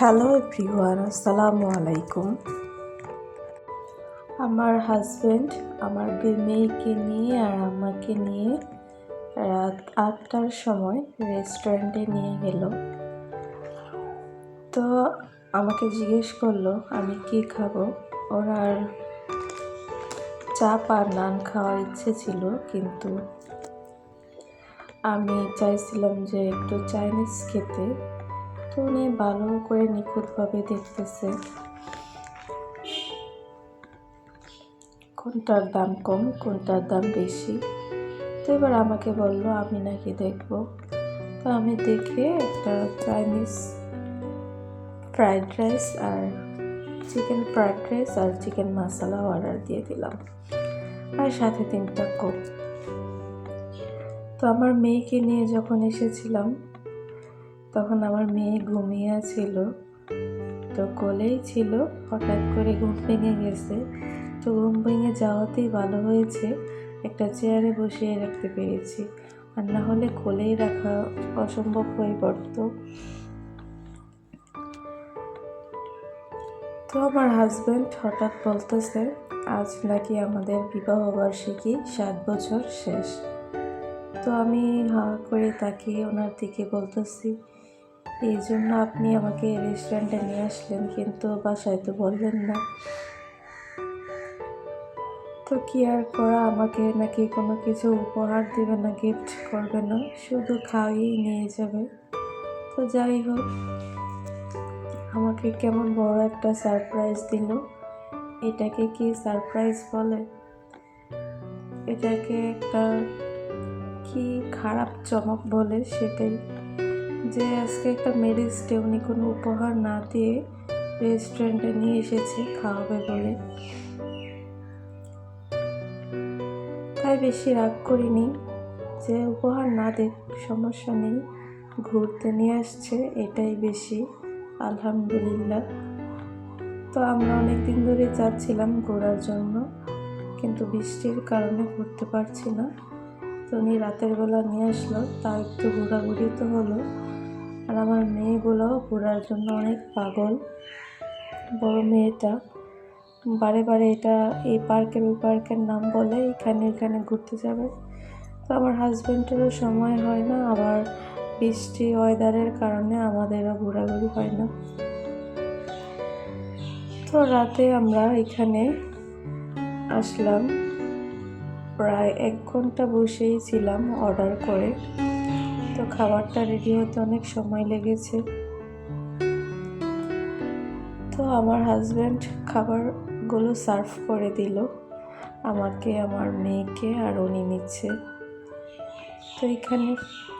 Hello everyone আসসালামু আলাইকুম আমার হাজব্যান্ড আমার মেয়েকে নিয়ে আর আমাকে নিয়ে রাত আটটার সময় রেস্টুরেন্টে নিয়ে গেল তো আমাকে জিজ্ঞেস করল আমি কি খাব ওনার চাপ আর নান খাওয়ার ইচ্ছে ছিল কিন্তু আমি চাইছিলাম যে একটু চাইনিজ খেতে তো ভালো করে নিখুঁতভাবে দেখতেছে। কোনটার দাম কম, কোনটার দাম বেশি? তো এবার আমাকে বলল, আমি নাকি দেখব। তো আমি দেখে একটা চাইনিজ ফ্রাইড রাইস আর চিকেন ফ্রাইড রাইস আর চিকেন মশলা অর্ডার দিয়ে দিলাম। আর সাথে তিনটা কোক তো আমার মেয়েকে নিয়ে যখন এসেছিলাম তখন আমার মেয়ে ঘুমিয়ে ছিল। তো কোলেই ছিল, হঠাৎ করে ঘুম ভেঙে গেছে। তো ঘুম ভেঙে যাওয়াতেই ভালো হয়েছে, একটা চেয়ারে বসিয়ে রাখতে পেরেছি। আর না হলে কোলেই রাখা অসম্ভব হয়ে পড়ত। তো আমার হাজব্যান্ড হঠাৎ বলতেছে, আজ নাকি আমাদের বিবাহ বার্ষিকী সাত বছর শেষ। তো আমি হা করে তাকিয়ে ওনার দিকে বলতেছি এই জন্য আপনি আমাকে রেস্টুরেন্টে নিয়ে আসলেন, কিন্তু বাসায় তো বললেন না। তো কি আর করা, আমাকে নাকি কোনো কিছু উপহার দেবে না গিফট করবে না, শুধু খাইয়েই নিয়ে যাবে। তো যাই হোক, আমাকে কেমন বড় একটা সারপ্রাইজ দিল। এটাকে কি সারপ্রাইজ বলে? এটাকে একটা কি খারাপ চমক বলে সেটাই। যে আজকে একটা ম্যারেজ ডে উনি কোনো উপহার না দিয়ে রেস্টুরেন্টে নিয়ে এসেছে, খাওয়াবে বলে। তাই বেশি রাগ করিনি যে উপহার না দেখ সমস্যা নেই, ঘুরতে নিয়ে আসছে, এটাই বেশি, আলহামদুলিল্লাহ। তো আমরা অনেক দিন ধরে যাচ্ছিলাম ঘোরার জন্য, কিন্তু বৃষ্টির কারণে ঘুরতে পারছি না। তো উনি রাতের বেলা নিয়ে আসলো, তা একটু ঘোরাঘুরি তো হলো। আর আমার মেয়েগুলোও ঘোরার জন্য অনেক পাগল, বড় মেয়েটা। বারে বারে এটা এই পার্কের ওই পার্কের নাম বলে, এখানে এখানে ঘুরতে যাবে। তো আমার হাজব্যান্ডেরও সময় হয় না, আবার বৃষ্টি ওয়েদারের কারণে আমাদেরও ঘোরাঘুরি হয় না। তো রাতে আমরা এখানে আসলাম। প্রায় এক ঘণ্টা বসেই ছিলাম অর্ডার করে। তো খাবারটা রেডি হতে অনেক সময় লেগেছে। তো আমার হাজব্যান্ড খাবারগুলো সার্ভ করে দিল। আমাকে, আমার মেয়েকে আর উনি নিচ্ছে। তো এখানে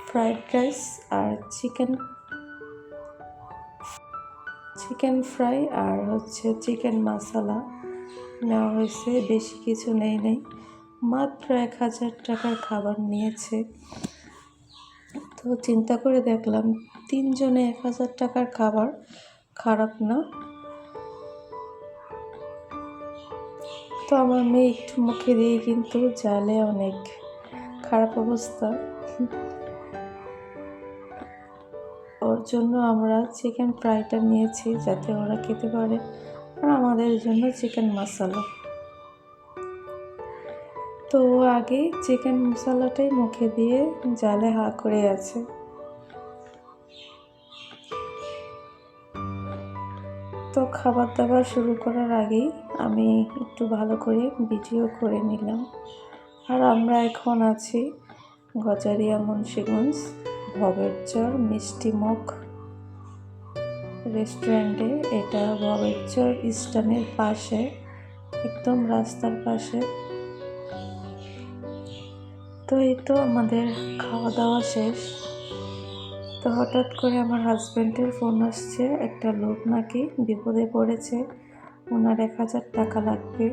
ফ্রাইড রাইস আর চিকেন চিকেন ফ্রাই আর হচ্ছে চিকেন মশলা নেওয়া হয়েছে। বেশি কিছু নেই নেই। মাত্র এক হাজার টাকার খাবার নিয়েছে। তো চিন্তা করে দেখলাম, তিনজনে এক হাজার টাকার খাবার, খারাপ না। তো আমার মেয়ে একটু মুখে দিয়ে কিন্তু জালে অনেক। খারাপ অবস্থা। ওর জন্য আমরা চিকেন ফ্রাইটা নিয়েছি যাতে ওরা খেতে পারে। আর আমাদের জন্য চিকেন মশলা তো ও আগে চিকেন মশলাটাই মুখে দিয়ে জালে হা করে আছে। তো খাবার দাবার শুরু করার আগেই আমি একটু ভালো করে ভিডিও করে নিলাম। আর আমরা এখন আছি গজারিয়া মুন্সিগঞ্জ ভবের চর মিষ্টি মুখ রেস্টুরেন্টে। এটা ভবের চর স্টানের পাশে, একদম রাস্তার পাশে। তো এই তো আমাদের খাওয়া দাওয়া শেষ। তো হঠাৎ করে আমার হাজব্যান্ডের ফোন আসছে, একটা লোক নাকি বিপদে পড়েছে, ওনার এক হাজার টাকা লাগবে।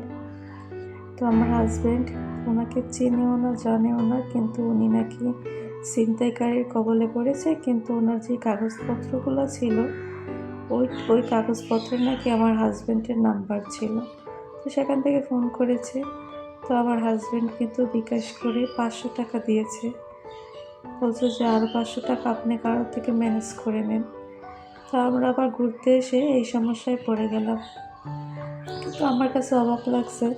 তো আমার হাজব্যান্ড ওনাকে চিনেও না, জানেও না, কিন্তু উনি নাকি ছিনতাইকারীর কবলে পড়েছে, কিন্তু ওনার যে কাগজপত্রগুলো ছিল, ওই ওই কাগজপত্রে নাকি আমার হাজব্যান্ডের নাম্বার ছিল। তো সেখান থেকে ফোন করেছে। তো আমার হাজব্যান্ড কিন্তু বিকাশ করে পাঁচশো টাকা দিয়েছে। বলছে যে, আর পাঁচশো টাকা আপনি কারোর থেকে ম্যানেজ করে নেন। তো আমরা আবার ঘুরতে এসে এই সমস্যায় পড়ে গেলাম। কিন্তু আমার কাছে অবাক লাগছে।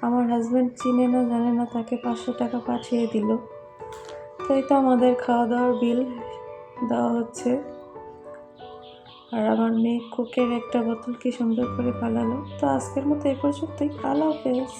আমার হাজব্যান্ড চিনে না, জানে না, তাকে পাঁচশো টাকা পাঠিয়ে দিল। তো এই তো আমাদের খাওয়া দাওয়ার বিল দেওয়া হচ্ছে। আর আমার মেয়ে কোকের একটা বোতল কি সুন্দর করে পালালো তো আজকের মতো এ পর্যন্তই। আল্লাহ হাফেজ।